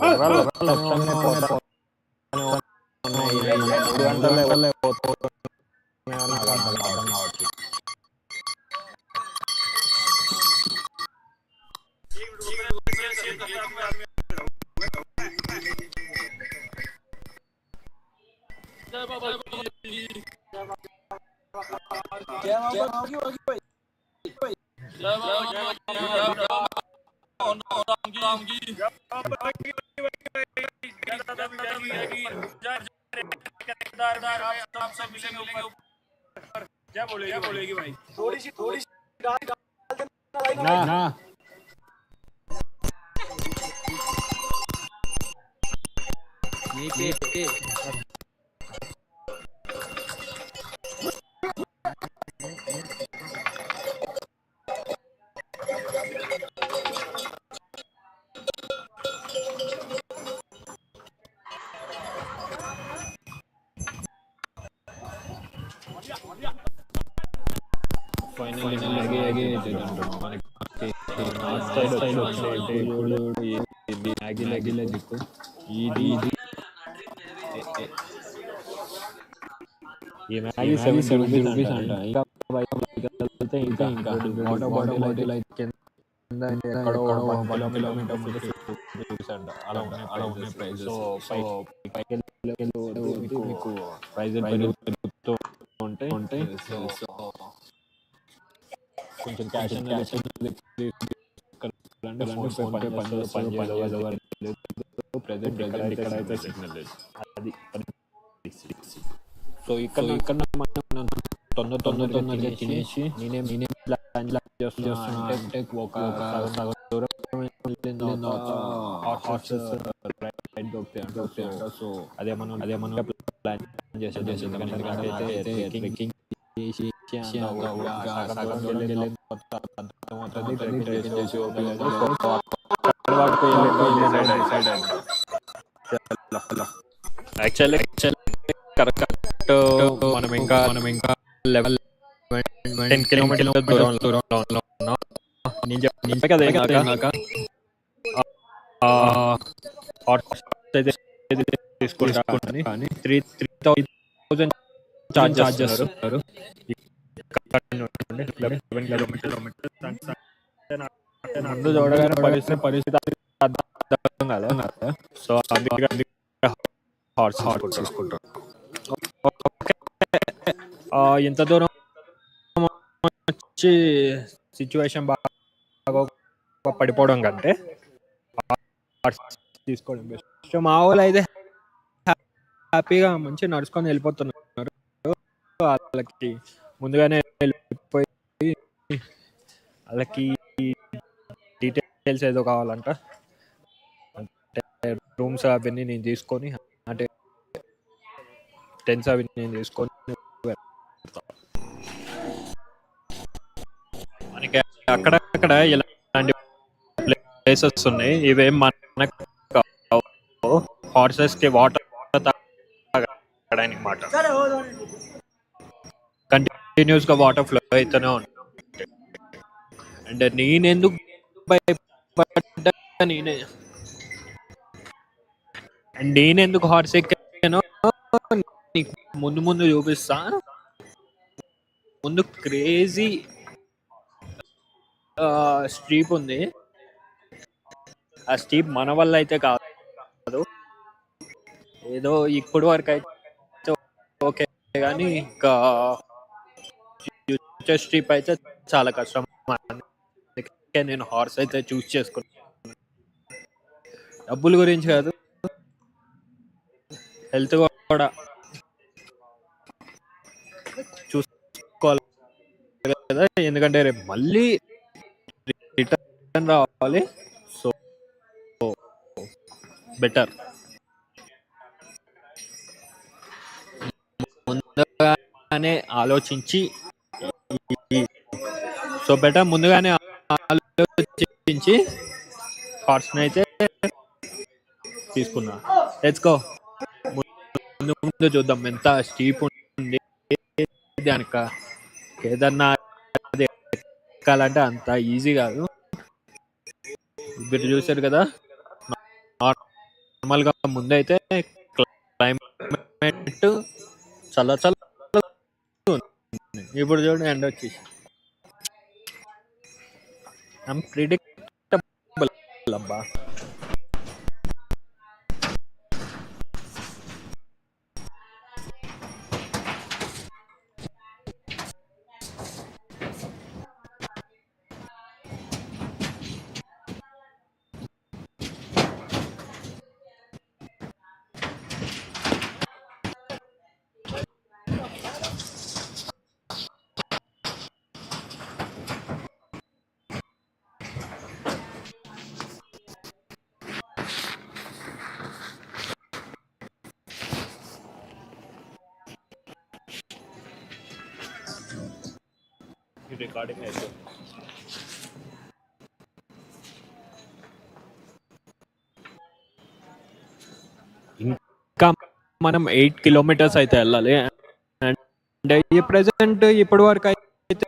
గుర్రాలు గుర్రాలు వస్తానే పోతానే ఉన్నాయి. ఈ మూడు గంటలే गुलामगी आप क्या बोलेगी क्या बोलेगी भाई थोड़ी सी थोड़ी सी ना। ना। ये पे पे फाइनली आगे आगे ಆಸ್ಟೈಡ್ ಆಸ್ಟೈಡ್ ಇದು ಆಗಿಲ್ಲ ಆಗಿಲ್ಲ ದಿಕ್ಕು ಇದು ಇದು ये मैगी सेवन सेवेंटी रुपीस आटा इनका भाई निकलते हैं इनका इनका वाटर वाटर बॉटल लाइट के अंदर कड़ो कड़ो वालों के लोग इनका फिफ्टी रुपीस आटा अलाउ अलाउ ने प्राइस सो फाइव के लोग प्राइस पर క్యాష్ క్యాష్ ఫోన్ పే పని పని చేయలేదు ప్రెసెంట్ ప్రెసెంట్ ఇక్కడ అయితే సిగ్నల్ లేదు. అది సో ఇక్కడ ఇక్కడ మనం తొందర తొందర తొందరగా తినేసి నేనే నేనే ప్లాన్ చేస్తున్నా. అంటే ఒక దూరం సో అదే మనం అదే మనం ప్లాన్ చేసేది ఎందుకంటే యాక్చువల్లీ కరెక్ట్ మనం ఇంకా మనం ఇంకా లెవెల్ టెన్ కిలోమీటర్ దూరం దూరంలో ఉన్నాం నేను చెప్పా కదా త్రీ ముందు చూడగానే పరిస్థితి పరిస్థితి అర్థం కదా సో అందుకే హార్స్ హార్స్ తీసుకుంటారు. ఎంత దూరం వచ్చి సిచ్యువేషన్ బాగా పడిపోవడం కంటే తీసుకోవడం బెస్ట్ సో మా వాళ్ళు అయితే హ్యాపీగా మంచిగా నడుచుకొని వెళ్ళిపోతున్నారు. వాళ్ళకి ముందుగానే వెళ్ళిపోయి వాళ్ళకి డీటెయిల్స్ ఏదో కావాలంట. అంటే రూమ్స్ అవన్నీ నేను తీసుకొని అంటే టెన్స్ అవి నేను తీసుకొని మనకి అక్కడక్కడ ఇలాంటి ప్లేసెస్ ఉన్నాయి. ఇవేం మనకు హార్సెస్కి వాటర్ తాగడానికి మాట. కంటిన్యూస్గా వాటర్ ఫ్లో అయితేనే ఉంటుంది అండ్ నేనెందుకు భయపడ్డా? నేనే. అండ్ నేనెందుకు హార్స్ ఎక్కానో ముందు ముందు చూపిస్తా. ముందు క్రేజీ స్ట్రీప్ ఉంది. ఆ స్ట్రీప్ మన వల్ల అయితే కాదు. ఏదో ఇప్పుడు వరకు అయితే కానీ ఇంకా ఫ్యూచర్ స్ట్రీప్ అయితే చాలా కష్టం. అందుకే నేను హార్స్ అయితే చూస్ చేసుకున్నాను డబ్బుల గురించి కాదు హెల్త్ కూడా చూసుకోవాలి కదా. ఎందుకంటే రేపు మళ్ళీ రిటర్న్ రావాలి. సో బెటర్ ముందుగానే ఆలోచించి సో బెటర్ ముందుగానే ఆలోచించి హార్స్ని అయితే తీసుకున్నా. లెట్స్ గో ముందు ముందు చూద్దాం ఎంత స్టీప్ ఉంది దానిక. కేదార్నాథ్ ఎక్కాలంటే అంత ఈజీ కాదు. మీరు చూశారు కదా? నార్మల్గా ముందైతే క్లైమేట్ చల్ల చల్ల. ఇప్పుడు చూడండి ఎండ వచ్చేసి. ప్రిడిక్టబుల్ అబ్బా రికార్డింగ్ అయితే. ఇంకా మనం ఎయిట్ కిలోమీటర్స్ అయితే వెళ్ళాలి. అండ్ ప్రజెంట్ ఇప్పటి వరకు అయితే